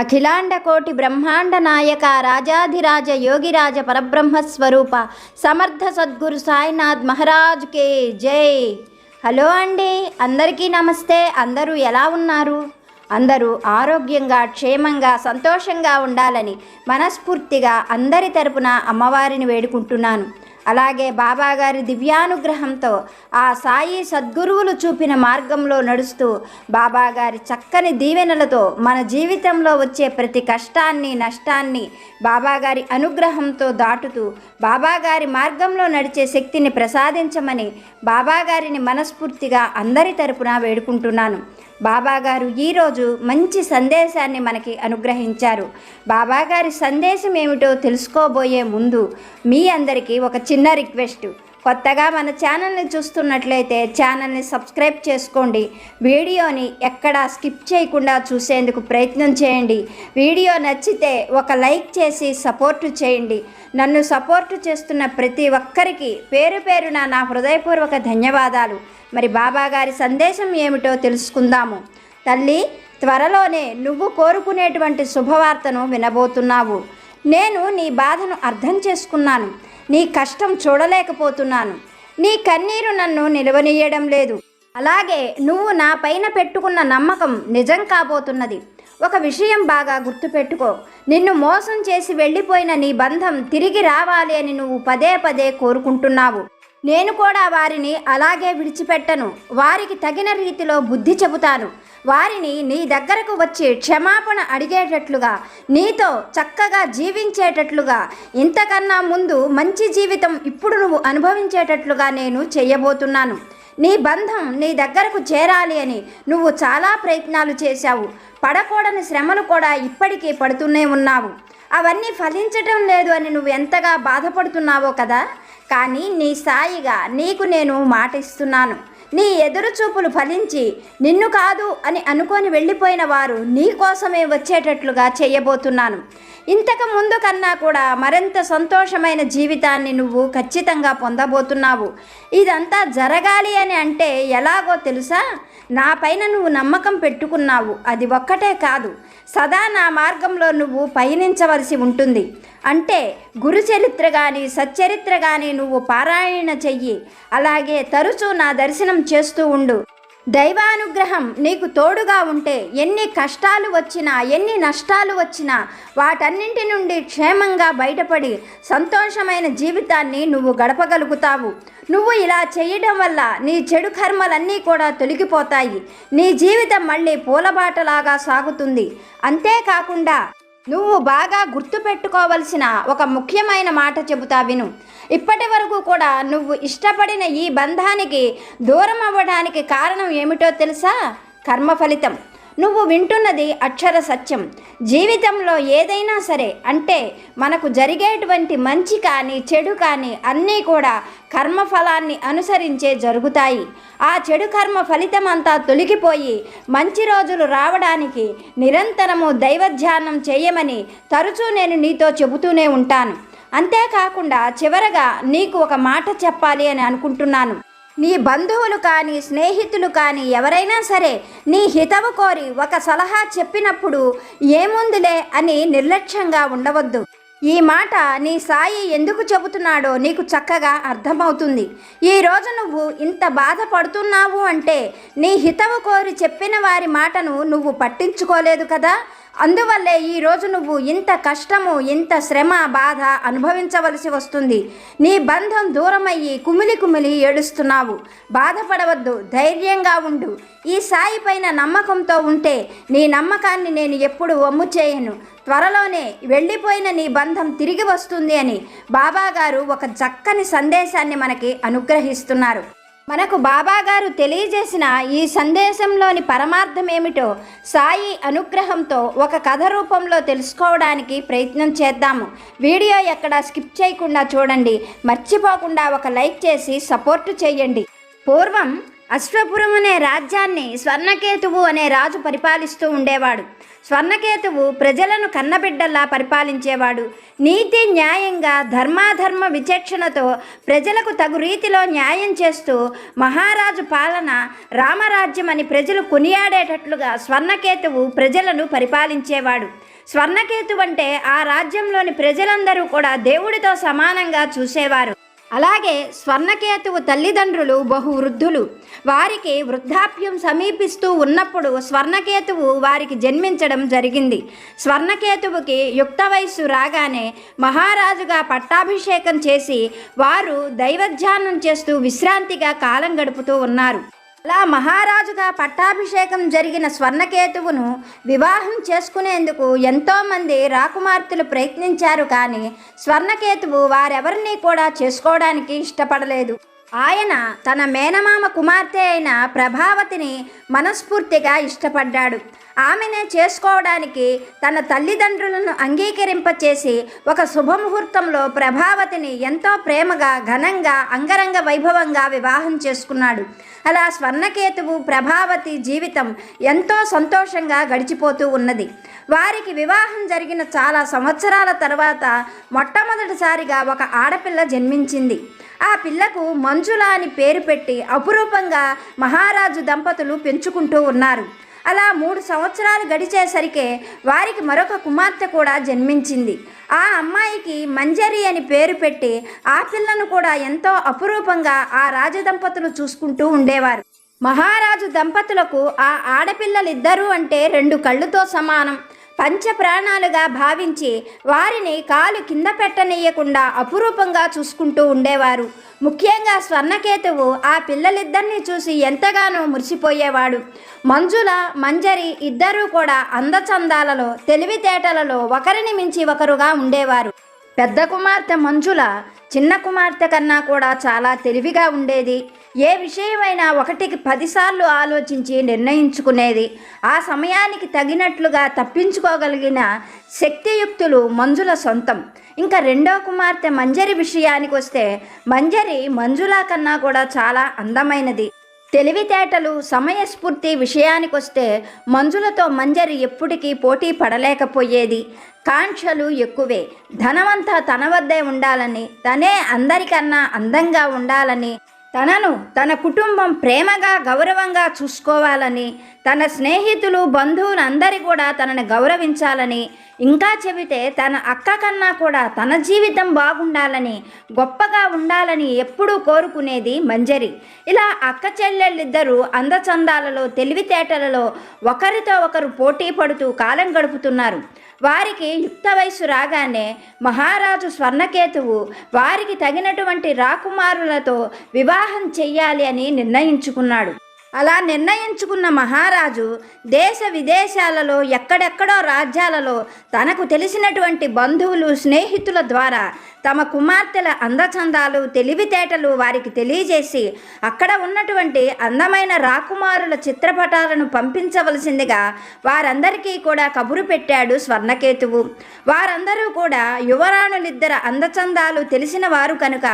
అఖిలాండ కోటి బ్రహ్మాండ నాయక రాజాధిరాజ యోగిరాజ పరబ్రహ్మస్వరూప సమర్థ సద్గురు సాయినాథ్ మహారాజ్కే జై. హలో అండి అందరికీ నమస్తే. అందరూ ఎలా ఉన్నారు? అందరూ ఆరోగ్యంగా క్షేమంగా సంతోషంగా ఉండాలని మనస్ఫూర్తిగా అందరి తరపున అమ్మవారిని వేడుకుంటున్నాను. అలాగే బాబాగారి దివ్యానుగ్రహంతో ఆ సాయి సద్గురువులు చూపిన మార్గంలో నడుస్తూ బాబాగారి చక్కని దీవెనలతో మన జీవితంలో వచ్చే ప్రతి కష్టాన్ని నష్టాన్ని బాబాగారి అనుగ్రహంతో దాటుతూ బాబాగారి మార్గంలో నడిచే శక్తిని ప్రసాదించమని బాబాగారిని మనస్ఫూర్తిగా అందరి తరపున వేడుకుంటున్నాను. బాబాగారు ఈరోజు మంచి సందేశాన్ని మనకి అనుగ్రహించారు. బాబాగారి సందేశం ఏమిటో తెలుసుకోబోయే ముందు మీ అందరికీ ఒక చిన్న రిక్వెస్ట్. కొత్తగా మన ఛానల్ని చూస్తున్నట్లయితే ఛానల్ని సబ్స్క్రైబ్ చేసుకోండి. వీడియోని ఎక్కడా స్కిప్ చేయకుండా చూసేందుకు ప్రయత్నం చేయండి. వీడియో నచ్చితే ఒక లైక్ చేసి సపోర్ట్ చేయండి. నన్ను సపోర్ట్ చేస్తున్న ప్రతి ఒక్కరికి పేరు పేరున నా హృదయపూర్వక ధన్యవాదాలు. మరి బాబాగారి సందేశం ఏమిటో తెలుసుకుందాము. తల్లి త్వరలోనే నువ్వు కోరుకునేటువంటి శుభవార్తను వినబోతున్నావు. నేను నీ బాధను అర్థం చేసుకున్నాను. నీ కష్టం చూడలేకపోతున్నాను. నీ కన్నీరు నన్ను నిలవనీయడం లేదు. అలాగే నువ్వు నా పైన పెట్టుకున్న నమ్మకం నిజం కాబోతున్నది. ఒక విషయం బాగా గుర్తుపెట్టుకో. నిన్ను మోసం చేసి వెళ్ళిపోయిన నీ బంధం తిరిగి రావాలి అని నువ్వు పదే పదే కోరుకుంటున్నావు. నేను కూడా వారిని అలాగే విడిచిపెట్టను. వారికి తగిన రీతిలో బుద్ధి చెబుతాను. వారిని నీ దగ్గరకు వచ్చి క్షమాపణ అడిగేటట్లుగా నీతో చక్కగా జీవించేటట్లుగా ఇంతకన్నా ముందు మంచి జీవితం ఇప్పుడు నువ్వు అనుభవించేటట్లుగా నేను చేయబోతున్నాను. నీ బంధం నీ దగ్గరకు చేరాలి అని నువ్వు చాలా ప్రయత్నాలు చేశావు. పడకూడని శ్రమలు కూడా ఇప్పటికీ పడుతూనే ఉన్నావు. అవన్నీ ఫలించటం లేదు అని నువ్వు ఎంతగా బాధపడుతున్నావో కదా? కానీ నీ సాయిగా నీకు నేను మాట ఇస్తున్నాను నీ ఎదురు చూపులు ఫలించి నిన్ను కాదు అని అనుకొని వెళ్ళిపోయిన వారు నీ కోసమే వచ్చేటట్లుగా చేయబోతున్నాను. ఇంతకు ముందు కన్నా కూడా మరింత సంతోషమైన జీవితాన్ని నువ్వు ఖచ్చితంగా పొందబోతున్నావు. ఇదంతా జరగాలి అని అంటే ఎలాగో తెలుసా? నా పైన నువ్వు నమ్మకం పెట్టుకున్నావు. అది ఒక్కటే కాదు. సదా నా మార్గంలో నువ్వు పయనించవలసి ఉంటుంది. అంటే గురు చరిత్ర కానీ సచ్చరిత్ర కానీ నువ్వు పారాయణ చెయ్యి. అలాగే తరచూ నా దర్శనం చేస్తూ ఉండు. దైవానుగ్రహం నీకు తోడుగా ఉంటే ఎన్ని కష్టాలు వచ్చినా ఎన్ని నష్టాలు వచ్చినా వాటన్నింటి నుండి క్షేమంగా బయటపడి సంతోషమైన జీవితాన్ని నువ్వు గడపగలుగుతావు. నువ్వు ఇలా చేయడం వల్ల నీ చెడు కర్మలన్నీ కూడా తొలగిపోతాయి. నీ జీవితం మళ్ళీ పూలబాటలాగా సాగుతుంది. అంతేకాకుండా నువ్వు బాగా గుర్తుపెట్టుకోవలసిన ఒక ముఖ్యమైన మాట చెబుతా విను. ఇప్పటి వరకు కూడా నువ్వు ఇష్టపడిన ఈ బంధానికి దూరం అవ్వడానికి కారణం ఏమిటో తెలుసా? కర్మ ఫలితం నువ్వు వింటున్నది అక్షర సత్యం. జీవితంలో ఏదైనా సరే అంటే మనకు జరిగేటువంటి మంచి కానీ చెడు కానీ అన్నీ కూడా కర్మఫలాన్ని అనుసరించే జరుగుతాయి. ఆ చెడు కర్మ ఫలితం అంతా తొలగిపోయి మంచి రోజులు రావడానికి నిరంతరము దైవధ్యానం చేయమని తరచూ నేను నీతో చెబుతూనే ఉంటాను. అంతేకాకుండా చివరగా నీకు ఒక మాట చెప్పాలి అని అనుకుంటున్నాను. నీ బంధువులు కానీ స్నేహితులు కానీ ఎవరైనా సరే నీ హితవు కోరి ఒక సలహా చెప్పినప్పుడు ఏముందిలే అని నిర్లక్ష్యంగా ఉండవద్దు. ఈ మాట నీ సాయి ఎందుకు చెబుతున్నాడో నీకు చక్కగా అర్థమవుతుంది. ఈరోజు నువ్వు ఇంత బాధపడుతున్నావు అంటే నీ హితవు కోరి చెప్పిన వారి మాటను నువ్వు పట్టించుకోలేదు కదా? అందువల్లే ఈరోజు నువ్వు ఇంత కష్టము ఇంత శ్రమ బాధ అనుభవించవలసి వస్తుంది. నీ బంధం దూరమయ్యి కుమిలి కుమిలి ఏడుస్తున్నావు. బాధపడవద్దు ధైర్యంగా ఉండు. ఈ సాయి పైన నమ్మకంతో ఉంటే నీ నమ్మకాన్ని నేను ఎప్పుడు వమ్ము చేయను. త్వరలోనే వెళ్ళిపోయిన నీ బంధం తిరిగి వస్తుంది అని బాబాగారు ఒక చక్కని సందేశాన్ని మనకి అనుగ్రహిస్తున్నారు. మనకు బాబాగారు తెలియజేసిన ఈ సందేశంలోని పరమార్థం ఏమిటో సాయి అనుగ్రహంతో ఒక కథ రూపంలో తెలుసుకోవడానికి ప్రయత్నం చేద్దాము. వీడియో ఎక్కడ స్కిప్ చేయకుండా చూడండి. మర్చిపోకుండా ఒక లైక్ చేసి సపోర్టు చేయండి. పూర్వం అశ్వపురం అనే రాజ్యాన్ని స్వర్ణకేతువు అనే రాజు పరిపాలిస్తూ ఉండేవాడు. స్వర్ణకేతువు ప్రజలను కన్నబిడ్డల్లా పరిపాలించేవాడు. నీతి న్యాయంగా ధర్మాధర్మ విచక్షణతో ప్రజలకు తగు రీతిలో న్యాయం చేస్తూ మహారాజు పాలన రామరాజ్యం అని ప్రజలు కొనియాడేటట్లుగా స్వర్ణకేతువు ప్రజలను పరిపాలించేవాడు. స్వర్ణకేతు అంటే ఆ రాజ్యంలోని ప్రజలందరూ కూడా దేవుడితో సమానంగా చూసేవారు. అలాగే స్వర్ణకేతువు తల్లిదండ్రులు బహు వృద్ధులు వారికి వృద్ధాప్యం సమీపిస్తూ ఉన్నప్పుడు స్వర్ణకేతువు వారికి జన్మించడం జరిగింది. స్వర్ణకేతువుకి యుక్త వయస్సు రాగానే మహారాజుగా పట్టాభిషేకం చేసి వారు దైవధ్యానం చేస్తూ విశ్రాంతిగా కాలం గడుపుతూ ఉన్నారు. అలా మహారాజుగా పట్టాభిషేకం జరిగిన స్వర్ణకేతువును వివాహం చేసుకునేందుకు ఎంతోమంది రాకుమార్తెలు ప్రయత్నించారు కానీ స్వర్ణకేతువు వారెవరినీ కూడా చేసుకోవడానికి ఇష్టపడలేదు. ఆయన తన మేనమామ కుమార్తె అయిన ప్రభావతిని మనస్ఫూర్తిగా ఇష్టపడ్డాడు. ఆమెనే చేసుకోవడానికి తన తల్లిదండ్రులను అంగీకరింపచేసి ఒక శుభముహూర్తంలో ప్రభావతిని ఎంతో ప్రేమగా ఘనంగా అంగరంగ వైభవంగా వివాహం చేసుకున్నాడు. అలా స్వర్ణకేతువు ప్రభావతి జీవితం ఎంతో సంతోషంగా గడిచిపోతూ ఉన్నది. వారికి వివాహం జరిగిన చాలా సంవత్సరాల తర్వాత మొట్టమొదటిసారిగా ఒక ఆడపిల్ల జన్మించింది. ఆ పిల్లకు మంజుల అని పేరు పెట్టి అపురూపంగా మహారాజు దంపతులు పెంచుకుంటూ ఉన్నారు. అలా మూడు సంవత్సరాలు గడిచేసరికే వారికి మరొక కుమార్తె కూడా జన్మించింది. ఆ అమ్మాయికి మంజరి అని పేరు పెట్టి ఆ పిల్లను కూడా ఎంతో అపురూపంగా ఆ రాజదంపతులు చూసుకుంటూ ఉండేవారు. మహారాజు దంపతులకు ఆ ఆడపిల్లలిద్దరూ అంటే రెండు కళ్ళుతో సమానం. పంచ ప్రాణాలుగా భావించి వారిని కాలు కింద పెట్టనీయకుండా అపురూపంగా చూసుకుంటూ ఉండేవారు. ముఖ్యంగా స్వర్ణకేతువు ఆ పిల్లలిద్దరిని చూసి ఎంతగానో మురిసిపోయేవాడు. మంజుల మంజరి ఇద్దరూ కూడా అందచందాలలో తెలివితేటలలో ఒకరిని మించి ఒకరుగా ఉండేవారు. పెద్ద కుమార్తె మంజుల చిన్న కుమార్తె కన్నా కూడా చాలా తెలివిగా ఉండేది. ఏ విషయమైనా ఒకటికి పదిసార్లు ఆలోచించి నిర్ణయించుకునేది ఆ సమయానికి తగినట్లుగా తప్పించుకోగలిగిన శక్తియుక్తులు మంజుల సొంతం. ఇంకా రెండో కుమార్తె మంజరి విషయానికి వస్తే మంజరి మంజుల కన్నా కూడా చాలా అందమైనది. తెలివితేటలు సమయస్ఫూర్తి విషయానికొస్తే మంజులతో మంజరి ఎప్పటికీ పోటీ పడలేకపోయేది. కాంక్షలు ఎక్కువే. ధనమంతా తన వద్దే ఉండాలని తనే అందరికన్నా అందంగా ఉండాలని తనను తన కుటుంబం ప్రేమగా గౌరవంగా చూసుకోవాలని తన స్నేహితులు బంధువులందరి కూడా తనని గౌరవించాలని ఇంకా చెబితే తన అక్క కన్నా కూడా తన జీవితం బాగుండాలని గొప్పగా ఉండాలని ఎప్పుడూ కోరుకునేది మంజరి. ఇలా అక్క చెల్లెళ్ళిద్దరూ అందచందాలలో తెలివితేటలలో ఒకరితో ఒకరు పోటీ పడుతూ కాలం గడుపుతున్నారు. వారికి యుక్త వయసు రాగానే మహారాజు స్వర్ణకేతువు వారికి తగినటువంటి రాకుమారులతో వివాహం చెయ్యాలి అని నిర్ణయించుకున్నాడు. అలా నిర్ణయించుకున్న మహారాజు దేశ విదేశాలలో ఎక్కడెక్కడో రాజ్యాలలో తనకు తెలిసినటువంటి బంధువులు స్నేహితుల ద్వారా తమ కుమార్తెల అందచందాలు తెలివితేటలు వారికి తెలియజేసి అక్కడ ఉన్నటువంటి అందమైన రాకుమారుల చిత్రపటాలను పంపించవలసిందిగా వారందరికీ కూడా కబురు పెట్టాడు స్వర్ణకేతువు. వారందరూ కూడా యువరాణులిద్దర అందచందాలు తెలిసిన వారు కనుక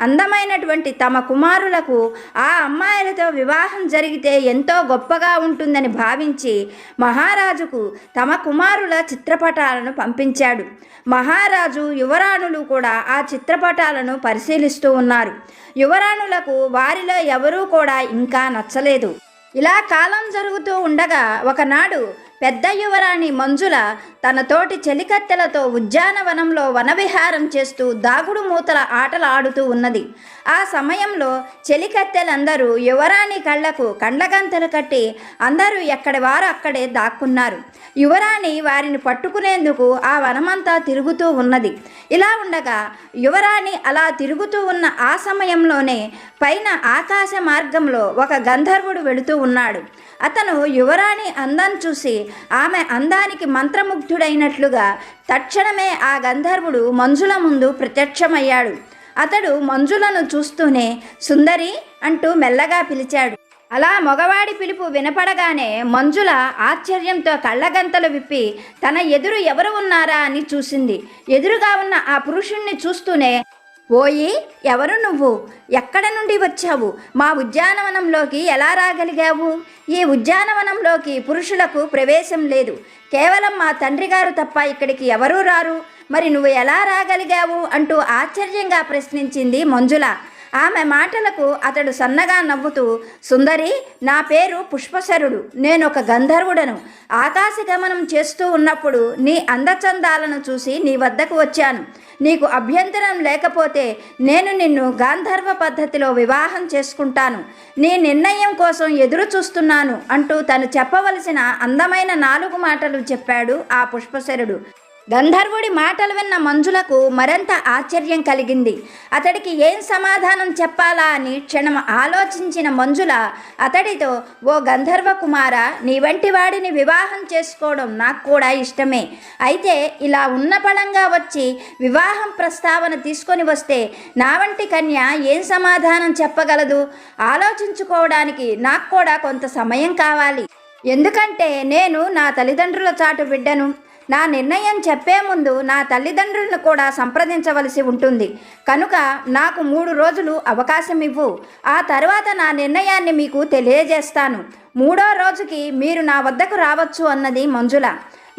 అందమైనటువంటి తమ కుమారులకు ఆ అమ్మాయిలతో వివాహం జరిగితే ఎంతో గొప్పగా ఉంటుందని భావించి మహారాజుకు తమ కుమారుల చిత్రపటాలను పంపించాడు. మహారాజు యువరాణులు కూడా ఆ చిత్రపటాలను పరిశీలిస్తూ ఉన్నారు. యువరాణులకు వారిలో ఎవరూ కూడా ఇంకా నచ్చలేదు. ఇలా కాలం జరుగుతూ ఉండగా ఒకనాడు పెద్ద యువరాణి మంజుల తన తోటి చెలికత్తెలతో ఉద్యానవనంలో వనవిహారం చేస్తూ దాగుడు మూతల ఆటలు ఆడుతూ ఉన్నది. ఆ సమయంలో చెలికత్తెలందరూ యువరాణి కళ్ళకు కండ్లగంతలు కట్టి అందరూ ఎక్కడి వారు అక్కడే దాక్కున్నారు. యువరాణి వారిని పట్టుకునేందుకు ఆ వనమంతా తిరుగుతూ ఉన్నది. ఇలా ఉండగా యువరాణి అలా తిరుగుతూ ఉన్న ఆ సమయంలోనే పైన ఆకాశ మార్గంలో ఒక గంధర్వుడు వెళుతూ ఉన్నాడు. అతను యువరాణి అందం చూసి ఆమె అందానికి మంత్రముగ్ధుడైనట్లుగా తక్షణమే ఆ గంధర్వుడు మంజుల ముందు ప్రత్యక్షమయ్యాడు. అతడు మంజులను చూస్తూనే సుందరి అంటూ మెల్లగా పిలిచాడు. అలా మగవాడి పిలుపు వినపడగానే మంజుల ఆశ్చర్యంతో కళ్ళగంతలు విప్పి తన ఎదురు ఎవరు ఉన్నారా? అని చూసింది. ఎదురుగా ఉన్న ఆ పురుషుణ్ణి చూస్తూనే ఓయి ఎవరు నువ్వు? ఎక్కడ నుండి వచ్చావు? మా ఉద్యానవనంలోకి ఎలా రాగలిగావు? ఈ ఉద్యానవనంలోకి పురుషులకు ప్రవేశం లేదు. కేవలం మా తండ్రి గారు తప్ప ఇక్కడికి ఎవరూ రారు. మరి నువ్వు ఎలా రాగలిగావు? అంటూ ఆశ్చర్యంగా ప్రశ్నించింది మంజుల. ఆమె మాటలకు అతడు సన్నగా నవ్వుతూ సుందరి నా పేరు పుష్పశరుడు. నేను ఒక గంధర్వుడను. ఆకాశ గమనం చేస్తూ ఉన్నప్పుడు నీ అందచందాలను చూసి నీ వద్దకు వచ్చాను. నీకు అభ్యంతరం లేకపోతే నేను నిన్ను గాంధర్వ పద్ధతిలో వివాహం చేసుకుంటాను. నీ నిర్ణయం కోసం ఎదురు చూస్తున్నాను అంటూ తను చెప్పవలసిన అందమైన నాలుగు మాటలు చెప్పాడు ఆ పుష్పశరుడు. గంధర్వుడి మాటలు విన్న మంజులకు మరింత ఆశ్చర్యం కలిగింది. అతడికి ఏం సమాధానం చెప్పాలా అని క్షణం ఆలోచించిన మంజుల అతడితో ఓ గంధర్వ కుమార నీ వంటి వాడిని వివాహం చేసుకోవడం నాకు కూడా ఇష్టమే. అయితే ఇలా ఉన్న పడంగా వచ్చి వివాహం ప్రస్తావన తీసుకొని వస్తే నా వంటి కన్య ఏం సమాధానం చెప్పగలదు? ఆలోచించుకోవడానికి నాకు కూడా కొంత సమయం కావాలి. ఎందుకంటే నేను నా తల్లిదండ్రుల చాటు బిడ్డను. నా నిర్ణయం చెప్పే ముందు నా తల్లిదండ్రులను కూడా సంప్రదించవలసి ఉంటుంది. కనుక నాకు మూడు రోజులు అవకాశం ఇవ్వు. ఆ తర్వాత నా నిర్ణయాన్ని మీకు తెలియజేస్తాను. మూడో రోజుకి మీరు నా వద్దకు రావచ్చు అన్నది మంజుల.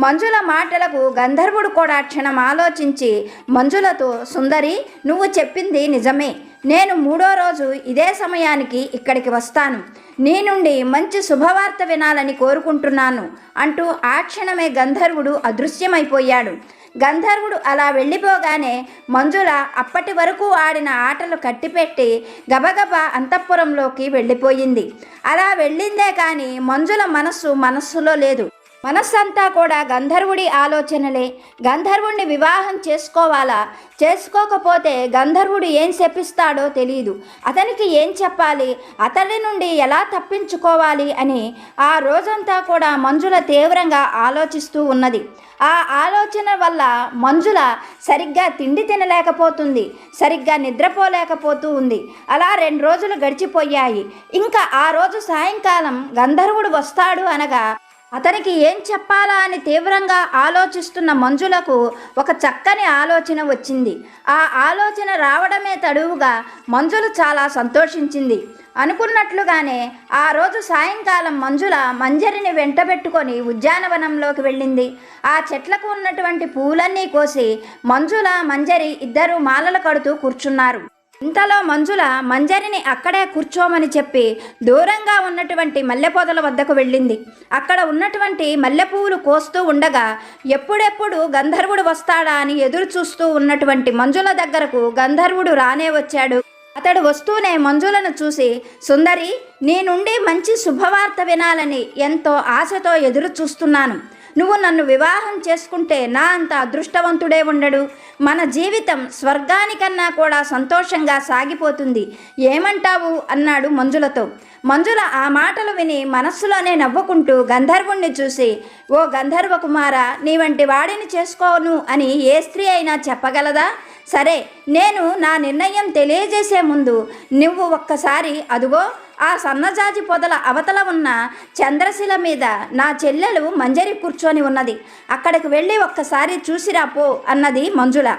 మంజుల మాటలకు గంధర్వుడు కూడా క్షణం ఆలోచించి మంజులతో సుందరి నువ్వు చెప్పింది నిజమే. నేను మూడో రోజు ఇదే సమయానికి ఇక్కడికి వస్తాను. నీ నుండి మంచి శుభవార్త వినాలని కోరుకుంటున్నాను అంటూ ఆ క్షణమే గంధర్వుడు అదృశ్యమైపోయాడు. గంధర్వుడు అలా వెళ్ళిపోగానే మంజుల అప్పటి వరకు ఆడిన ఆటలు కట్టిపెట్టి గబగబా అంతఃపురంలోకి వెళ్ళిపోయింది. అలా వెళ్ళిందే కానీ మంజుల మనస్సు మనస్సులో లేదు. మనస్సంతా కూడా గంధర్వుడి ఆలోచనలే. గంధర్వుడిని వివాహం చేసుకోవాలా? చేసుకోకపోతే గంధర్వుడు ఏం శపిస్తాడో తెలియదు అతనికి ఏం చెప్పాలి? అతడి నుండి ఎలా తప్పించుకోవాలి అని ఆ రోజంతా కూడా మంజుల తీవ్రంగా ఆలోచిస్తూ ఉన్నది. ఆ ఆలోచన వల్ల మంజుల సరిగ్గా తిండి తినలేకపోతుంది. సరిగ్గా నిద్రపోలేకపోతూ ఉంది. అలా రెండు రోజులు గడిచిపోయాయి. ఇంకా ఆ రోజు సాయంకాలం గంధర్వుడు వస్తాడు అనగా అతనికి ఏం చెప్పాలా అని తీవ్రంగా ఆలోచిస్తున్న మంజులకు ఒక చక్కని ఆలోచన వచ్చింది. ఆ ఆలోచన రావడమే తడువుగా మంజులు చాలా సంతోషించింది. అనుకున్నట్లుగానే ఆ రోజు సాయంకాలం మంజుల మంజరిని వెంటబెట్టుకొని ఉద్యానవనంలోకి వెళ్ళింది. ఆ చెట్లకు ఉన్నటువంటి పూలన్నీ కోసి మంజుల మంజరి ఇద్దరు మాలలు కడుతూ కూర్చున్నారు. ఇంతలో మంజుల మంజరిని అక్కడే కూర్చోమని చెప్పి దూరంగా ఉన్నటువంటి మల్లెపొదల వద్దకు వెళ్ళింది. అక్కడ ఉన్నటువంటి మల్లెపూలు కోస్తూ ఉండగా ఎప్పుడెప్పుడు గంధర్వుడు వస్తాడా అని ఎదురు చూస్తూ ఉన్నటువంటి మంజుల దగ్గరకు గంధర్వుడు రానే వచ్చాడు. అతడు వస్తూనే మంజులను చూసి సుందరి నీ నుండి మంచి శుభవార్త వినాలని ఎంతో ఆశతో ఎదురు చూస్తున్నాను. నువ్వు నన్ను వివాహం చేసుకుంటే నా అంత అదృష్టవంతుడే ఉండడు. మన జీవితం స్వర్గానికన్నా కూడా సంతోషంగా సాగిపోతుంది. ఏమంటావు? అన్నాడు మంజులతో. మంజుల ఆ మాటలు విని మనస్సులోనే నవ్వుకుంటూ గంధర్వుణ్ణి చూసి ఓ గంధర్వ కుమార నీ వంటి వాడిని చేసుకోను అని ఏ స్త్రీ అయినా చెప్పగలదా? సరే నేను నా నిర్ణయం తెలియజేసే ముందు నువ్వు ఒక్కసారి అదుగో ఆ సన్నజాజి పొదల అవతల ఉన్న చంద్రశిల మీద నా చెల్లెలు మంజరి కూర్చొని ఉన్నది. అక్కడికి వెళ్ళి ఒక్కసారి చూసిరా పో అన్నది మంజుల.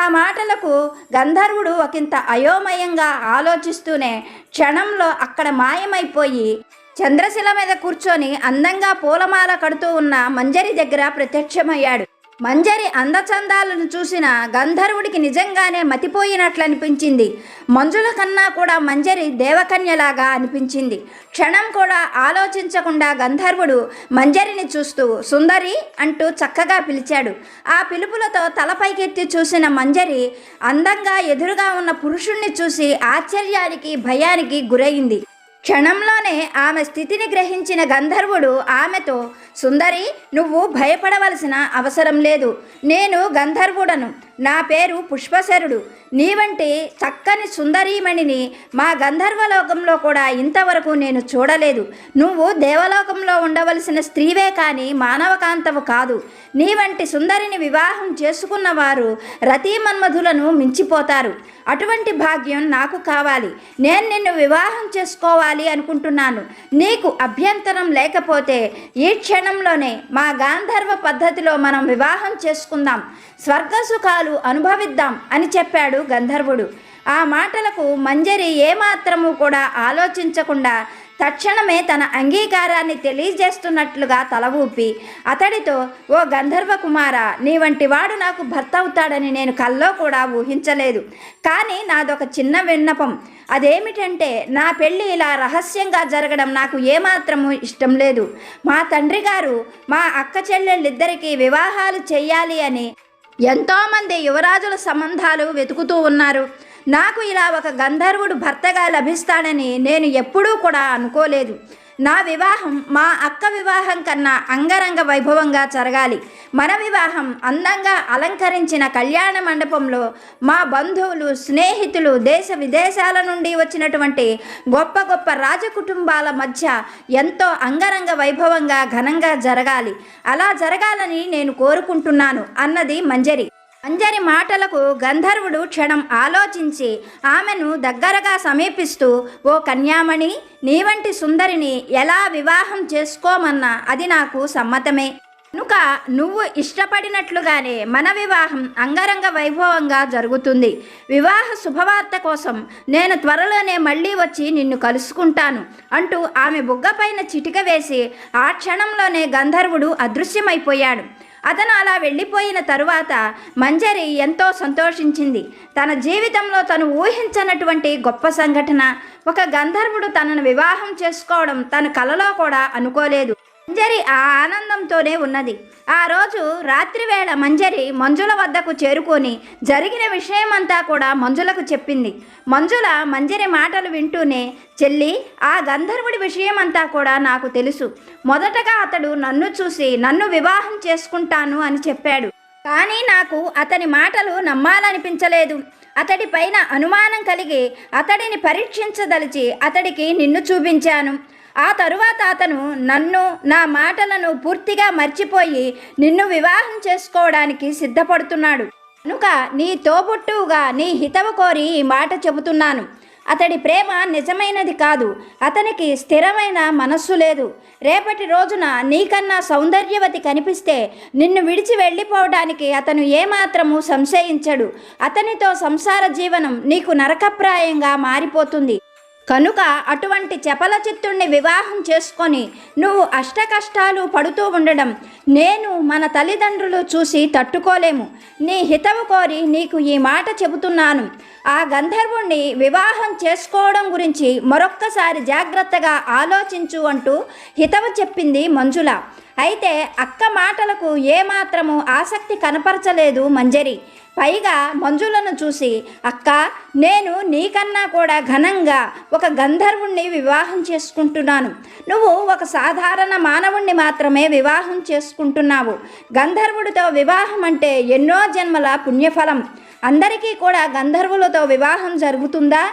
ఆ మాటలకు గంధర్వుడు ఒకంత అయోమయంగా ఆలోచిస్తూనే క్షణంలో అక్కడ మాయమైపోయి చంద్రశిల మీద కూర్చొని అందంగా పూలమాల కడుతూ ఉన్న మంజరి దగ్గర ప్రత్యక్షమయ్యాడు. మంజరి అందచందాలను చూసిన గంధర్వుడికి నిజంగానే మతిపోయినట్లు అనిపించింది మంజుల కన్నా కూడా మంజరి దేవకన్యలాగా అనిపించింది. క్షణం కూడా ఆలోచించకుండా గంధర్వుడు మంజరిని చూస్తూ సుందరి అంటూ చక్కగా పిలిచాడు. ఆ పిలుపులతో తలపైకెత్తి చూసిన మంజరి అందంగా ఎదురుగా ఉన్న పురుషుణ్ణి చూసి ఆశ్చర్యానికి భయానికి గురైంది. క్షణంలోనే ఆమె స్థితిని గ్రహించిన గంధర్వుడు ఆమెతో సుందరి నువ్వు భయపడవలసిన అవసరం లేదు. నేను గంధర్వుడను. నా పేరు పుష్పశరుడు. నీ వంటి చక్కని సుందరీమణిని మా గంధర్వలోకంలో కూడా ఇంతవరకు నేను చూడలేదు. నువ్వు దేవలోకంలో ఉండవలసిన స్త్రీవే కానీ మానవకాంతవు కాదు. నీ వంటి సుందరిని వివాహం చేసుకున్న వారు రతీమన్మధులను మించిపోతారు. అటువంటి భాగ్యం నాకు కావాలి. నేను నిన్ను వివాహం చేసుకోవాలి అనుకుంటున్నాను. నీకు అభ్యంతరం లేకపోతే ఈ క్షణంలోనే మా గాంధర్వ పద్ధతిలో మనం వివాహం చేసుకుందాం. స్వర్గసుఖాలు సుఖాలు అనుభవిద్దాం అని చెప్పాడు గంధర్వుడు. ఆ మాటలకు మంజరి ఏమాత్రము కూడా ఆలోచించకుండా తక్షణమే తన అంగీకారాన్ని తెలియజేస్తున్నట్లుగా తల ఊపి అతడితో ఓ గంధర్వ కుమార నీ వంటి వాడు నాకు భర్త అవుతాడని నేను కల్లో కూడా ఊహించలేదు. కానీ నాదొక చిన్న విన్నపం. అదేమిటంటే నా పెళ్ళి ఇలా రహస్యంగా జరగడం నాకు ఏమాత్రము ఇష్టం లేదు. మా తండ్రి గారు మా అక్క చెల్లెళ్ళిద్దరికీ వివాహాలు చేయాలి అని ఎంతోమంది యువరాజుల సంబంధాలు వెతుకుతూ ఉన్నారు. నాకు ఇలా ఒక గంధర్వుడు భర్తగా లభిస్తాడని నేను ఎప్పుడూ కూడా అనుకోలేదు. నా వివాహం మా అక్క వివాహం కన్నా అంగరంగ వైభవంగా జరగాలి. మన వివాహం అందంగా అలంకరించిన కళ్యాణ మండపంలో మా బంధువులు స్నేహితులు దేశ విదేశాల నుండి వచ్చినటువంటి గొప్ప గొప్ప రాజకుటుంబాల మధ్య ఎంతో అంగరంగ వైభవంగా ఘనంగా జరగాలి. అలా జరగాలని నేను కోరుకుంటున్నాను. అన్నది మంజరి. అంజరి మాటలకు గంధర్వుడు క్షణం ఆలోచించి ఆమెను దగ్గరగా సమీపిస్తూ ఓ కన్యామణి నీ వంటి సుందరిని ఎలా వివాహం చేసుకోమన్నా అది నాకు సమ్మతమే. కనుక నువ్వు ఇష్టపడినట్లుగానే మన వివాహం అంగరంగ వైభవంగా జరుగుతుంది. వివాహ శుభవార్త కోసం నేను త్వరలోనే మళ్ళీ వచ్చి నిన్ను కలుసుకుంటాను అంటూ ఆమె బుగ్గపైన చిటిక వేసి ఆ క్షణంలోనే గంధర్వుడు అదృశ్యమైపోయాడు. అతను అలా వెళ్ళిపోయిన తరువాత మంజరి ఎంతో సంతోషించింది. తన జీవితంలో తను ఊహించనటువంటి గొప్ప సంఘటన ఒక గంధర్వుడు తనను వివాహం చేసుకోవడం తన కలలో కూడా అనుకోలేదు. మంజరి ఆ ఆనందంతోనే ఉన్నది. ఆ రోజు రాత్రివేళ మంజరి మంజుల వద్దకు చేరుకొని జరిగిన విషయమంతా కూడా మంజులకు చెప్పింది. మంజుల మంజరి మాటలు వింటూనే చెల్లి ఆ గంధర్వుడి విషయమంతా కూడా నాకు తెలుసు. మొదటగా అతడు నన్ను చూసి నన్ను వివాహం చేసుకుంటాను అని చెప్పాడు. కానీ నాకు అతని మాటలు నమ్మాలనిపించలేదు. అతడి పైన అనుమానం కలిగి అతడిని పరీక్షించదలిచి అతడికి నిన్ను చూపించాను. ఆ తరువాత అతను నన్ను నా మాటలను పూర్తిగా మర్చిపోయి నిన్ను వివాహం చేసుకోవడానికి సిద్ధపడుతున్నాడు. కనుక నీ తోబుట్టువుగా నీ హితవు కోరి ఈ మాట చెబుతున్నాను. అతడి ప్రేమ నిజమైనది కాదు. అతనికి స్థిరమైన మనస్సు లేదు. రేపటి రోజున నీకన్నా సౌందర్యవతి కనిపిస్తే నిన్ను విడిచి వెళ్ళిపోవడానికి అతను ఏమాత్రము సంశయించడు. అతనితో సంసార జీవనం నీకు నరకప్రాయంగా మారిపోతుంది. కనుక అటువంటి చపల చిత్తుణ్ణి వివాహం చేసుకొని నువ్వు అష్టకష్టాలు పడుతూ ఉండడం నేను మన తల్లిదండ్రులు చూసి తట్టుకోలేము. నీ హితవు కోరి నీకు ఈ మాట చెబుతున్నాను. ఆ గంధర్వుణ్ణి వివాహం చేసుకోవడం గురించి మరొక్కసారి జాగ్రత్తగా ఆలోచించు అంటూ హితవు చెప్పింది మంజుల. అయితే అక్క మాటలకు ఏమాత్రము ఆసక్తి కనపరచలేదు మంజరి. పైగా మంజులను చూసి అక్క నేను నీకన్నా కూడా ఘనంగా ఒక గంధర్వుణ్ణి వివాహం చేసుకుంటున్నాను. నువ్వు ఒక సాధారణ మానవుణ్ణి మాత్రమే వివాహం చేసుకుంటున్నావు. గంధర్వుడితో వివాహం అంటే ఎన్నో జన్మల పుణ్యఫలం. అందరికీ కూడా గంధర్వులతో వివాహం జరుగుతుందా?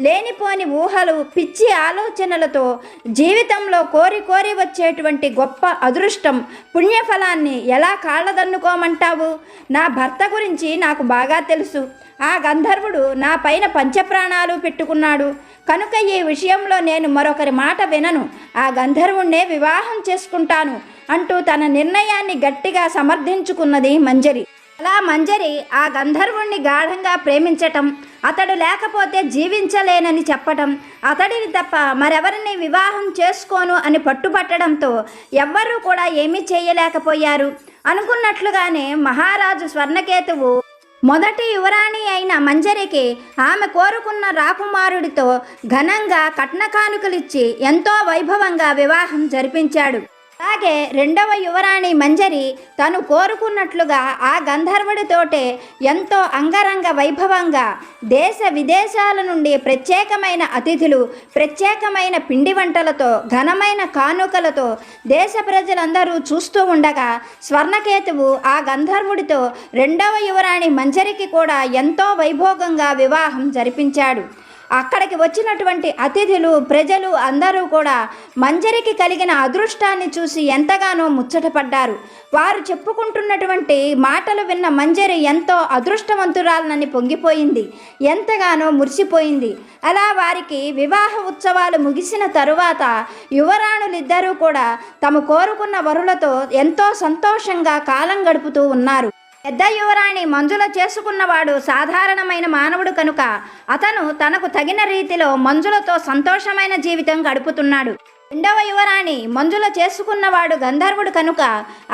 లేనిపోని ఊహలు పిచ్చి ఆలోచనలతో జీవితంలో కోరి కోరి వచ్చేటువంటి గొప్ప అదృష్టం పుణ్యఫలాన్ని ఎలా కాళ్ళదన్నుకోమంటావు? నా భర్త గురించి నాకు బాగా తెలుసు. ఆ గంధర్వుడు నా పైన పంచప్రాణాలు పెట్టుకున్నాడు. కనుక ఈ విషయంలో నేను మరొకరి మాట వినను. ఆ గంధర్వుణ్ణే వివాహం చేసుకుంటాను అంటూ తన నిర్ణయాన్ని గట్టిగా సమర్థించుకున్నది మంజరి. అలా మంజరి ఆ గంధర్వుణ్ణి గాఢంగా ప్రేమించటం అతడు లేకపోతే జీవించలేనని చెప్పటం. అతడిని తప్ప మరెవరిని వివాహం చేసుకోను అని పట్టుపట్టడంతో ఎవ్వరూ కూడా ఏమీ చేయలేకపోయారు. అనుకున్నట్లుగానే మహారాజు స్వర్ణకేతువు మొదటి యువరాణి అయిన మంజరికి ఆమె కోరుకున్న రాకుమారుడితో ఘనంగా కట్న కానుకలిచ్చి ఎంతో వైభవంగా వివాహం జరిపించాడు. అలాగే రెండవ యువరాణి మంజరి తను కోరుకున్నట్లుగా ఆ గంధర్వుడితోటే ఎంతో అంగరంగ వైభవంగా దేశ విదేశాల నుండి ప్రత్యేకమైన అతిథులు ప్రత్యేకమైన పిండి వంటలతో ఘనమైన కానుకలతో దేశ ప్రజలందరూ చూస్తూ ఉండగా స్వర్ణకేతువు ఆ గంధర్వుడితో రెండవ యువరాణి మంజరికి కూడా ఎంతో వైభోగంగా వివాహం జరిపించాడు. అక్కడికి వచ్చినటువంటి అతిథులు ప్రజలు అందరూ కూడా మంజరికి కలిగిన అదృష్టాన్ని చూసి ఎంతగానో ముచ్చటపడ్డారు వారు చెప్పుకుంటున్నటువంటి మాటలు విన్న మంజరి ఎంతో అదృష్టవంతురాలనని పొంగిపోయింది. ఎంతగానో మురిసిపోయింది. అలా వారికి వివాహ ఉత్సవాలు ముగిసిన తరువాత యువరాణులిద్దరూ కూడా తమ కోరుకున్న వరులతో ఎంతో సంతోషంగా కాలం గడుపుతూ ఉన్నారు. పెద్ద యువరాణి మంజుల చేసుకున్నవాడు సాధారణమైన మానవుడు కనుక అతను తనకు తగిన రీతిలో మంజులతో సంతోషమైన జీవితం గడుపుతున్నాడు. రెండవ యువరాణి మంజుల చేసుకున్నవాడు గంధర్వుడు కనుక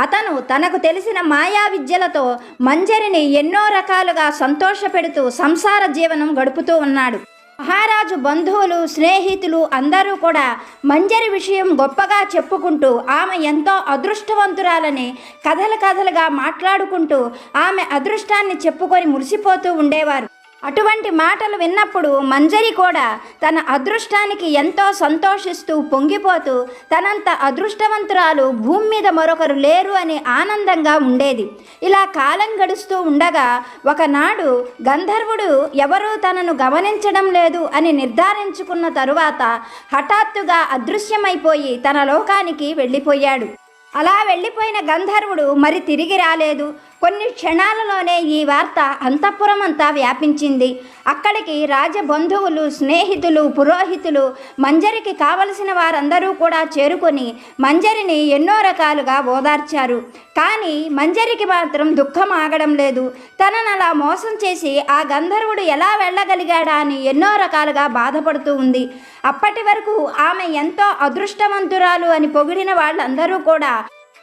అతను తనకు తెలిసిన మాయా విద్యలతో మంజరిని ఎన్నో రకాలుగా సంతోషపెడుతూ సంసార జీవనం గడుపుతూ ఉన్నాడు. మహారాజు బంధువులు స్నేహితులు అందరూ కూడా మంజరి విషయం గొప్పగా చెప్పుకుంటూ ఆమె ఎంతో అదృష్టవంతురాలని కథలు కథలుగా మాట్లాడుకుంటూ ఆమె అదృష్టాన్ని చెప్పుకొని మురిసిపోతూ ఉండేవారు. అటువంటి మాటలు విన్నప్పుడు మంజరి కూడా తన అదృష్టానికి ఎంతో సంతోషిస్తూ పొంగిపోతూ తనంత అదృష్టవంతురాలు భూమి మీద మరొకరు లేరు అని ఆనందంగా ఉండేది. ఇలా కాలం గడుస్తూ ఉండగా ఒకనాడు గంధర్వుడు ఎవరూ తనను గమనించడం లేదు అని నిర్ధారించుకున్న తరువాత హఠాత్తుగా అదృశ్యమైపోయి తన లోకానికి వెళ్ళిపోయాడు. అలా వెళ్ళిపోయిన గంధర్వుడు మరి తిరిగి రాలేదు. కొన్ని క్షణాలలోనే ఈ వార్త అంతఃపురం అంతా వ్యాపించింది. అక్కడికి రాజబంధువులు స్నేహితులు పురోహితులు మంజరికి కావలసిన వారందరూ కూడా చేరుకొని మంజరిని ఎన్నో రకాలుగా ఓదార్చారు. కానీ మంజరికి మాత్రం దుఃఖం ఆగడం లేదు. తనను అలా మోసం చేసి ఆ గంధర్వుడు ఎలా వెళ్ళగలిగాడా అని ఎన్నో రకాలుగా బాధపడుతూ ఉంది. అప్పటి వరకు ఆమె ఎంతో అదృష్టవంతురాలు అని పొగిడిన వాళ్ళందరూ కూడా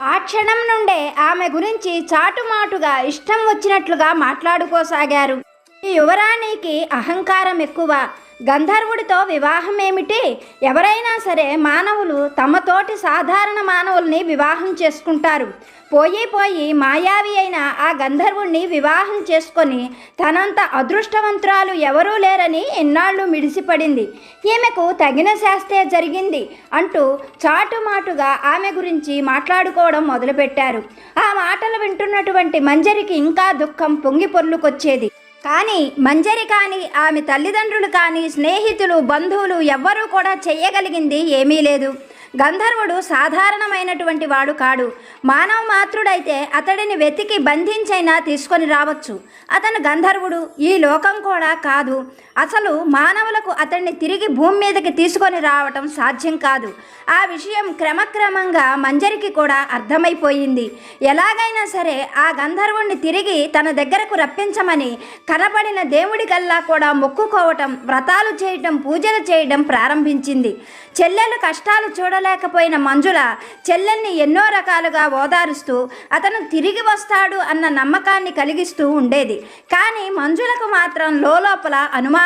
ఆ క్షణం నుండే ఆమె గురించి చాటుమాటుగా ఇష్టం వచ్చినట్లుగా మాట్లాడుకోసాగారు. ఈ యువరాణికి అహంకారం ఎక్కువ. గంధర్వుడితో వివాహం ఏమిటి ఎవరైనా సరే మానవులు తమతోటి సాధారణ మానవుల్ని వివాహం చేసుకుంటారు. పోయి పోయి మాయావి అయిన ఆ గంధర్వుణ్ణి వివాహం చేసుకొని తనంత అదృష్టవంతురాలు ఎవరూ లేరని ఎన్నాళ్ళు మిడిసిపడింది. ఈమెకు తగిన శాస్తే జరిగింది అంటూ చాటుమాటుగా ఆమె గురించి మాట్లాడుకోవడం మొదలుపెట్టారు. ఆ మాటలు వింటున్నటువంటి మంజరికి ఇంకా దుఃఖం పొంగి పొర్లుకొచ్చేది. కానీ మంజరి కానీ ఆమె తల్లిదండ్రులు కానీ స్నేహితులు బంధువులు ఎవ్వరూ కూడా చెయ్యగలిగింది ఏమీ లేదు. గంధర్వుడు సాధారణమైనటువంటి వాడు కాడు. మానవ మాతృడైతే అతడిని వెతికి బంధించైనా తీసుకొని రావచ్చు. అతను గంధర్వుడు. ఈ లోకం కూడా కాదు. అసలు మానవులకు అతన్ని తిరిగి భూమి మీదకి తీసుకొని రావటం సాధ్యం కాదు. ఆ విషయం క్రమక్రమంగా మంజరికి కూడా అర్థమైపోయింది. ఎలాగైనా సరే ఆ గంధర్వుణ్ణి తిరిగి తన దగ్గరకు రప్పించమని కనబడిన దేవుడికల్లా కూడా మొక్కుకోవటం వ్రతాలు చేయటం పూజలు చేయడం ప్రారంభించింది. చెల్లెలు కష్టాలు చూడలేకపోయిన మంజుల చెల్లెల్ని ఎన్నో రకాలుగా ఓదారుస్తూ అతను తిరిగి వస్తాడు అన్న నమ్మకాన్ని కలిగిస్తూ ఉండేది. కానీ మంజులకు మాత్రం లోపల అనుమానం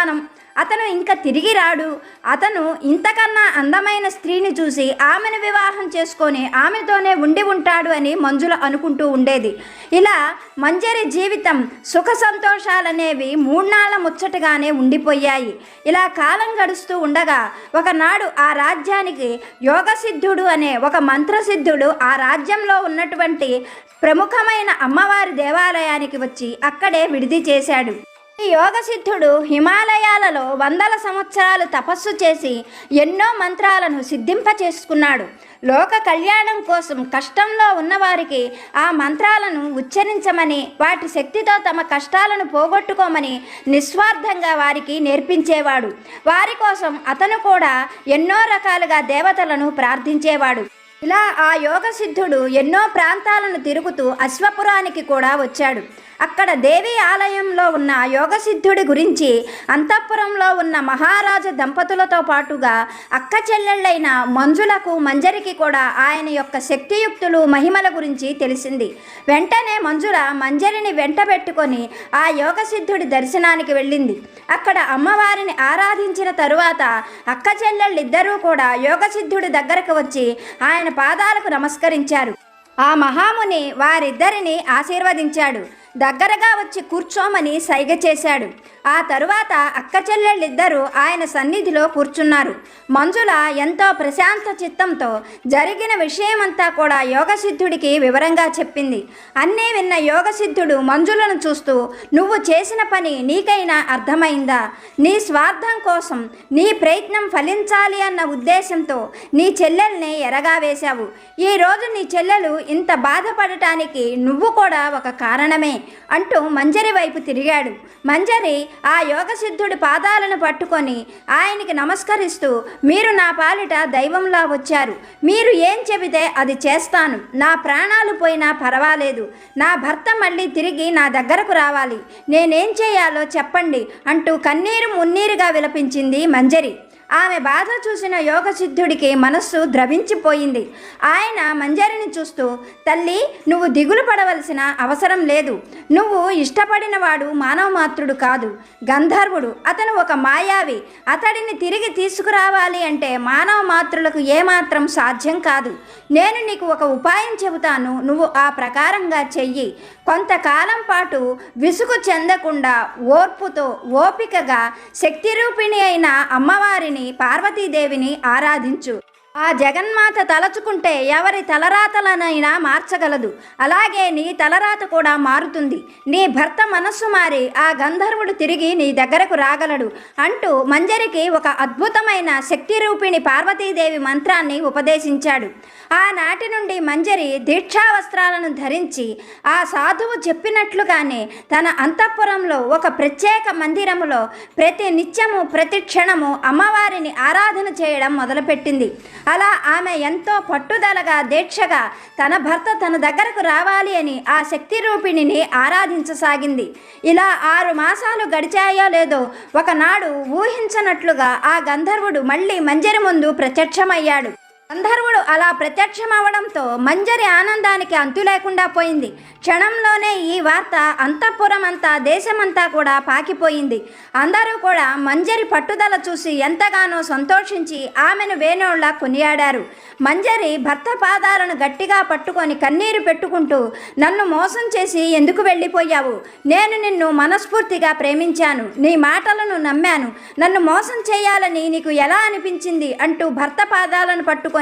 అతను ఇంకా తిరిగి రాడు. అతను ఇంతకన్నా అందమైన స్త్రీని చూసి ఆమెను వివాహం చేసుకొని ఆమెతోనే ఉండి ఉంటాడు అని మంజుల అనుకుంటూ ఉండేది. ఇలా మంజరి జీవితం సుఖ సంతోషాలనేవి మూడ్నాళ్ళ ముచ్చటగానే ఉండిపోయాయి. ఇలా కాలం గడుస్తూ ఉండగా ఒకనాడు ఆ రాజ్యానికి యోగసిద్ధుడు అనే ఒక మంత్రసిద్ధుడు ఆ రాజ్యంలో ఉన్నటువంటి ప్రముఖమైన అమ్మవారి దేవాలయానికి వచ్చి అక్కడే విడిది చేశాడు. యోగసిద్ధుడు హిమాలయాలలో వందల సంవత్సరాలు తపస్సు చేసి ఎన్నో మంత్రాలను సిద్ధింపచేసుకున్నాడు లోక కళ్యాణం కోసం కష్టంలో ఉన్నవారికి ఆ మంత్రాలను ఉచ్చరించమని వాటి శక్తితో తమ కష్టాలను పోగొట్టుకోమని నిస్వార్థంగా వారికి నేర్పించేవాడు. వారి కోసం అతను కూడా ఎన్నో రకాలుగా దేవతలను ప్రార్థించేవాడు. ఇలా ఆ యోగ సిద్ధుడు ఎన్నో ప్రాంతాలను తిరుగుతూ అశ్వపురానికి కూడా వచ్చాడు. అక్కడ దేవి ఆలయంలో ఉన్న యోగసిద్ధుడి గురించి అంతఃపురంలో ఉన్న మహారాజ దంపతులతో పాటుగా అక్క చెల్లెళ్ళైన మంజులకు మంజరికి కూడా ఆయన యొక్క శక్తియుక్తులు మహిమల గురించి తెలిసింది. వెంటనే మంజుల మంజరిని వెంట పెట్టుకొని ఆ యోగసిద్ధుడి దర్శనానికి వెళ్ళింది. అక్కడ అమ్మవారిని ఆరాధించిన తరువాత అక్క చెల్లెళ్ళిద్దరూ కూడా యోగసిద్ధుడి దగ్గరకు వచ్చి ఆయన పాదాలకు నమస్కరించారు. ఆ మహాముని వారిద్దరిని ఆశీర్వదించాడు. దగ్గరగా వచ్చి కూర్చోమని సైగ చేశాడు. ఆ తరువాత అక్క చెల్లెళ్ళిద్దరూ ఆయన సన్నిధిలో కూర్చున్నారు. మంజుల ఎంతో ప్రశాంత చిత్తంతో జరిగిన విషయమంతా కూడా యోగసిద్ధుడికి వివరంగా చెప్పింది. అన్నీ విన్న యోగసిద్ధుడు మంజులను చూస్తూ నువ్వు చేసిన పని నీకైనా అర్థమైందా? నీ స్వార్థం కోసం నీ ప్రయత్నం ఫలించాలి అన్న ఉద్దేశంతో నీ చెల్లెల్ని ఎరగా వేశావు. ఈ రోజు నీ చెల్లెలు ఇంత బాధపడటానికి నువ్వు కూడా ఒక కారణమే అంటూ మంజరి వైపు తిరిగాడు. మంజరి ఆ యోగసిద్ధుడి పాదాలను పట్టుకొని ఆయనకి నమస్కరిస్తూ మీరు నా పాలిట దైవంలా వచ్చారు. మీరు ఏం చెబితే అది చేస్తాను. నా ప్రాణాలు పోయినా పర్వాలేదు. నా భర్త మళ్ళీ తిరిగి నా దగ్గరకు రావాలి. నేనేం చేయాలో చెప్పండి అంటూ కన్నీరు మున్నీరుగా విలపించింది మంజరి. ఆమె బాధ చూసిన యోగసిద్ధుడికి మనస్సు ద్రవించిపోయింది. ఆయన మంజరిని చూస్తూ తల్లి నువ్వు దిగులు పడవలసిన అవసరం లేదు. నువ్వు ఇష్టపడిన వాడు మానవ మాత్రుడు కాదు. గంధర్వుడు. అతను ఒక మాయావి. అతడిని తిరిగి తీసుకురావాలి అంటే మానవ మాతృలకు ఏమాత్రం సాధ్యం కాదు. నేను నీకు ఒక ఉపాయం చెబుతాను. నువ్వు ఆ ప్రకారంగా చెయ్యి. కొంతకాలం పాటు విసుగు చెందకుండా ఓర్పుతో ఓపికగా శక్తిరూపిణి అయిన అమ్మవారిని పార్వతీదేవిని ఆరాధించు. ఆ జగన్మాత తలచుకుంటే ఎవరి తలరాతలనైనా మార్చగలదు. అలాగే నీ తలరాత కూడా మారుతుంది. నీ భర్త మనస్సు మారి ఆ గంధర్వుడు తిరిగి నీ దగ్గరకు రాగలడు అంటూ మంజరికి ఒక అద్భుతమైన శక్తి రూపిణి పార్వతీదేవి మంత్రాన్ని ఉపదేశించాడు. ఆనాటి నుండి మంజరి దీక్షా వస్త్రాలను ధరించి ఆ సాధువు చెప్పినట్లుగానే తన అంతఃపురంలో ఒక ప్రత్యేక మందిరములో ప్రతి నిత్యము ప్రతి క్షణము అమ్మవారిని ఆరాధన చేయడం మొదలుపెట్టింది. అలా ఆమె ఎంతో పట్టుదలగా దీక్షగా తన భర్త తన దగ్గరకు రావాలి అని ఆ శక్తి రూపిణిని ఆరాధించసాగింది. ఇలా ఆరు మాసాలు గడిచాయో లేదో ఒకనాడు ఊహించనట్లుగా ఆ గంధర్వుడు మళ్ళీ మంజరి ముందు ప్రత్యక్షమయ్యాడు. గంధర్వుడు అలా ప్రత్యక్షమవడంతో మంజరి ఆనందానికి అంతు లేకుండా పోయింది. క్షణంలోనే ఈ వార్త అంతఃపురం అంతా దేశమంతా కూడా పాకిపోయింది. అందరూ కూడా మంజరి పట్టుదల చూసి ఎంతగానో సంతోషించి ఆమెను వేణోళ్ళ కొనియాడారు. మంజరి భర్త పాదాలను గట్టిగా పట్టుకొని కన్నీరు పెట్టుకుంటూ నన్ను మోసం చేసి ఎందుకు వెళ్ళిపోయావు? నేను నిన్ను మనస్ఫూర్తిగా ప్రేమించాను. నీ మాటలను నమ్మాను. నన్ను మోసం చేయాలని నీకు ఎలా అనిపించింది? అంటూ భర్త పాదాలను పట్టుకొని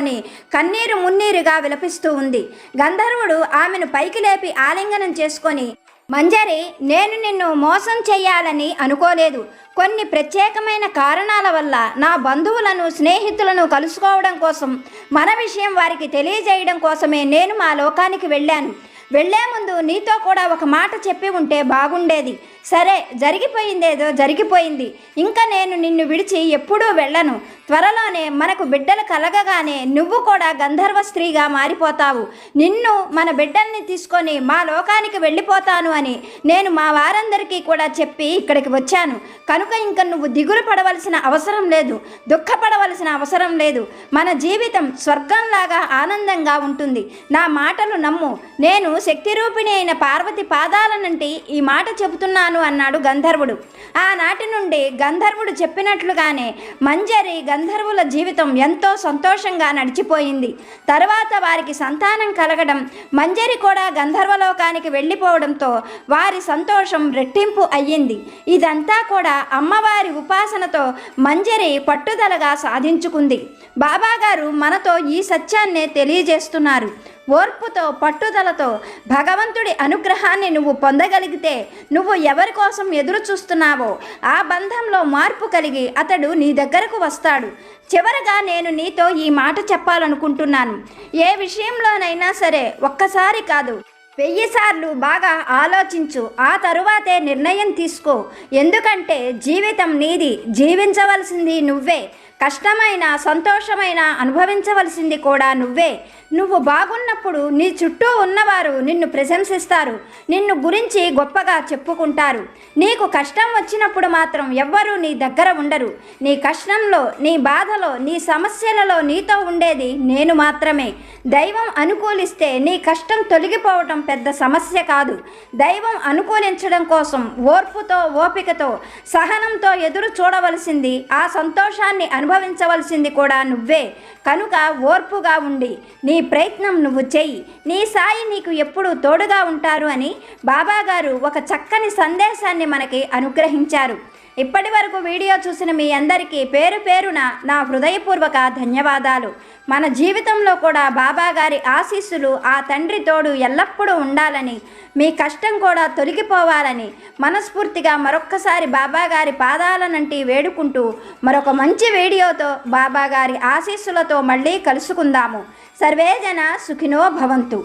కన్నీరు మున్నీరుగా విలపిస్తూ ఉంది. గంధర్వుడు ఆమెను పైకి లేపి ఆలింగనం చేసుకొని మంజరి నేను నిన్ను మోసం చేయాలని అనుకోలేదు. కొన్ని ప్రత్యేకమైన కారణాల వల్ల నా బంధువులను స్నేహితులను కలుసుకోవడం కోసం మన విషయం వారికి తెలియజేయడం కోసమే నేను మా లోకానికి వెళ్ళాను. వెళ్ళే ముందు నీతో కూడా ఒక మాట చెప్పి ఉంటే బాగుండేది. సరే జరిగిపోయిందేదో జరిగిపోయింది. ఇంకా నేను నిన్ను విడిచి ఎప్పుడూ వెళ్ళను. త్వరలోనే మనకు బిడ్డలు కలగగానే నువ్వు కూడా గంధర్వ స్త్రీగా మారిపోతావు. నిన్ను మన బిడ్డల్ని తీసుకొని మా లోకానికి వెళ్ళిపోతాను అని నేను మా వారందరికీ కూడా చెప్పి ఇక్కడికి వచ్చాను. కనుక ఇంక నువ్వు దిగులు పడవలసిన అవసరం లేదు. దుఃఖపడవలసిన అవసరం లేదు. మన జీవితం స్వర్గంలాగా ఆనందంగా ఉంటుంది. నా మాటలు నమ్ము. నేను శక్తిరూపిణి అయిన పార్వతి పాదాలనంటే ఈ మాట చెబుతున్నాను. అన్నాడు గంధర్వుడు. ఆనాటి నుండి గంధర్వుడు చెప్పినట్లుగానే మంజరి గంధర్వుల జీవితం ఎంతో సంతోషంగా నడిచిపోయింది. తరువాత వారికి సంతానం కలగడం మంజరి కూడా గంధర్వలోకానికి వెళ్ళిపోవడంతో వారి సంతోషం రెట్టింపు అయ్యింది. ఇదంతా కూడా అమ్మవారి ఉపాసనతో మంజరి పట్టుదలగా సాధించుకుంది. బాబాగారు మనతో ఈ సత్యాన్నే తెలియజేస్తున్నారు. ఓర్పుతో పట్టుదలతో భగవంతుడి అనుగ్రహాన్ని నువ్వు పొందగలిగితే నువ్వు ఎవరి కోసం ఎదురు చూస్తున్నావో ఆ బంధంలో మార్పు కలిగి అతడు నీ దగ్గరకు వస్తాడు. చివరగా నేను నీతో ఈ మాట చెప్పాలనుకుంటున్నాను. ఏ విషయంలోనైనా సరే ఒక్కసారి కాదు వెయ్యి సార్లు బాగా ఆలోచించు ఆ తరువాతే నిర్ణయం తీసుకో. ఎందుకంటే జీవితం నీది జీవించవలసింది నువ్వే. కష్టమైన సంతోషమైన అనుభవించవలసింది కూడా నువ్వే. నువ్వు బాగున్నప్పుడు నీ చుట్టూ ఉన్నవారు నిన్ను ప్రశంసిస్తారు. నిన్ను గురించి గొప్పగా చెప్పుకుంటారు. నీకు కష్టం వచ్చినప్పుడు మాత్రం ఎవ్వరూ నీ దగ్గర ఉండరు. నీ కష్టంలో నీ బాధలో నీ సమస్యలలో నీతో ఉండేది నేను మాత్రమే. దైవం అనుకూలిస్తే నీ కష్టం తొలగిపోవటం పెద్ద సమస్య కాదు. దైవం అనుకూలించడం కోసం ఓర్పుతో ఓపికతో సహనంతో ఎదురు చూడవలసింది ఆ సంతోషాన్ని అను అనుభవించవలసింది కూడా నువ్వే. కనుక ఓర్పుగా ఉండి నీ ప్రయత్నం నువ్వు చెయ్యి. నీ సాయి నీకు ఎప్పుడూ తోడుగా ఉంటారు అని బాబాగారు ఒక చక్కని సందేశాన్ని మనకి అనుగ్రహించారు. ఇప్పటి వరకు వీడియో చూసిన మీ అందరికీ పేరు పేరున నా హృదయపూర్వక ధన్యవాదాలు. మన జీవితంలో కూడా బాబా గారి ఆశీస్సులు ఆ తండ్రి తోడు ఎల్లప్పుడూ ఉండాలని మీ కష్టం కూడా తొలగిపోవాలని మనస్ఫూర్తిగా మరొక్కసారి బాబా గారి పాదాలనంటి వేడుకుంటూ మరొక మంచి వీడియోతో బాబా గారి ఆశీస్సులతో మళ్ళీ కలుసుకుందాము. సర్వేజన సుఖినో భవంతు.